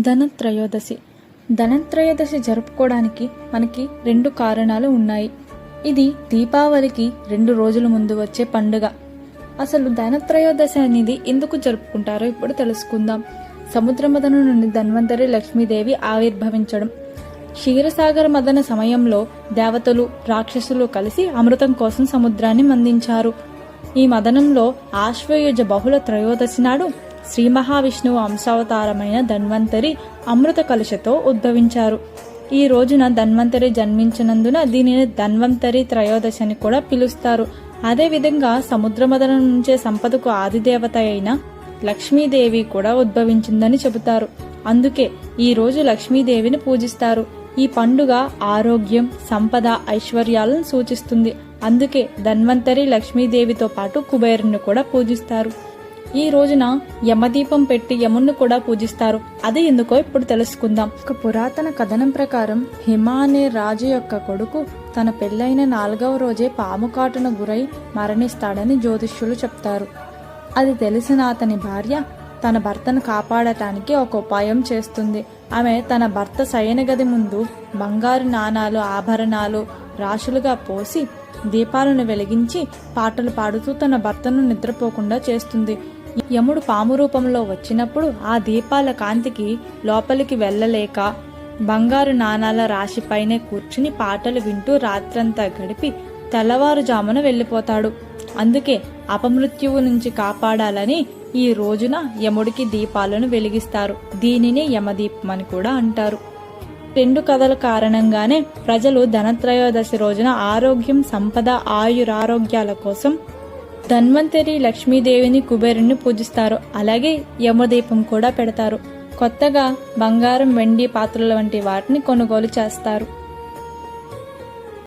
ధనత్రయోదశి. ధనత్రయోదశి జరుపుకోవడానికి మనకి రెండు కారణాలు ఉన్నాయి. ఇది దీపావళికి రెండు రోజుల ముందు వచ్చే పండుగ. అసలు ధనత్రయోదశి అనేది ఎందుకు జరుపుకుంటారో ఇప్పుడు తెలుసుకుందాం. సముద్ర మదన నుండి ధన్వంతరి లక్ష్మీదేవి ఆవిర్భవించడం. క్షీరసాగర మదన సమయంలో దేవతలు రాక్షసులు కలిసి అమృతం కోసం సముద్రాన్ని మందించారు. ఈ మదనంలో ఆశ్వయుజ బహుళ త్రయోదశి నాడు శ్రీ మహావిష్ణువు అంశావతారమైన ధన్వంతరి అమృత కలుషతో ఉద్భవించారు. ఈ రోజున ధన్వంతరి జన్మించినందున దీనిని ధన్వంతరి త్రయోదశి అని కూడా పిలుస్తారు. అదేవిధంగా సముద్రమదనం నుంచే సంపదకు ఆదిదేవత అయిన లక్ష్మీదేవి కూడా ఉద్భవించిందని చెబుతారు. అందుకే ఈ రోజు లక్ష్మీదేవిని పూజిస్తారు. ఈ పండుగ ఆరోగ్యం సంపద ఐశ్వర్యాలను సూచిస్తుంది. అందుకే ధన్వంతరి లక్ష్మీదేవితో పాటు కుబేరుని కూడా పూజిస్తారు. ఈ రోజున యమదీపం పెట్టి యముణ్ణి కూడా పూజిస్తారు. అది ఎందుకో ఇప్పుడు తెలుసుకుందాం. ఒక పురాతన కథనం ప్రకారం హిమ అనే రాజు యొక్క కొడుకు తన పెళ్ళైన నాలుగవ రోజే పాము కాటును గురై మరణిస్తాడని జ్యోతిష్యులు చెప్తారు. అది తెలిసిన అతని భార్య తన భర్తను కాపాడటానికి ఒక ఉపాయం చేస్తుంది. ఆమె తన భర్త శయన గది ముందు బంగారు నాణాలు ఆభరణాలు రాశులుగా పోసి దీపాలను వెలిగించి పాటలు పాడుతూ తన భర్తను నిద్రపోకుండా చేస్తుంది. యముడు పాము రూపంలో వచ్చినప్పుడు ఆ దీపాల కాంతికి లోపలికి వెళ్ళలేక బంగారు నాణాల రాశిపైనే కూర్చుని పాటలు వింటూ రాత్రంతా గడిపి తెల్లవారుజామున వెళ్ళిపోతాడు. అందుకే అపమృత్యువు నుంచి కాపాడాలని ఈ రోజున యముడికి దీపాలను వెలిగిస్తారు. దీనిని యమదీపం అని కూడా అంటారు. రెండు కథల కారణంగానే ప్రజలు ధనత్రయోదశి రోజున ఆరోగ్యం సంపద ఆయురారోగ్యాల కోసం ధన్వంతరి లక్ష్మీదేవిని కుబేరుని పూజిస్తారు. అలాగే యమదీపం కూడా పెడతారు. కొత్తగా బంగారం వెండి పాత్రల వంటి వాటిని కొనుగోలు చేస్తారు.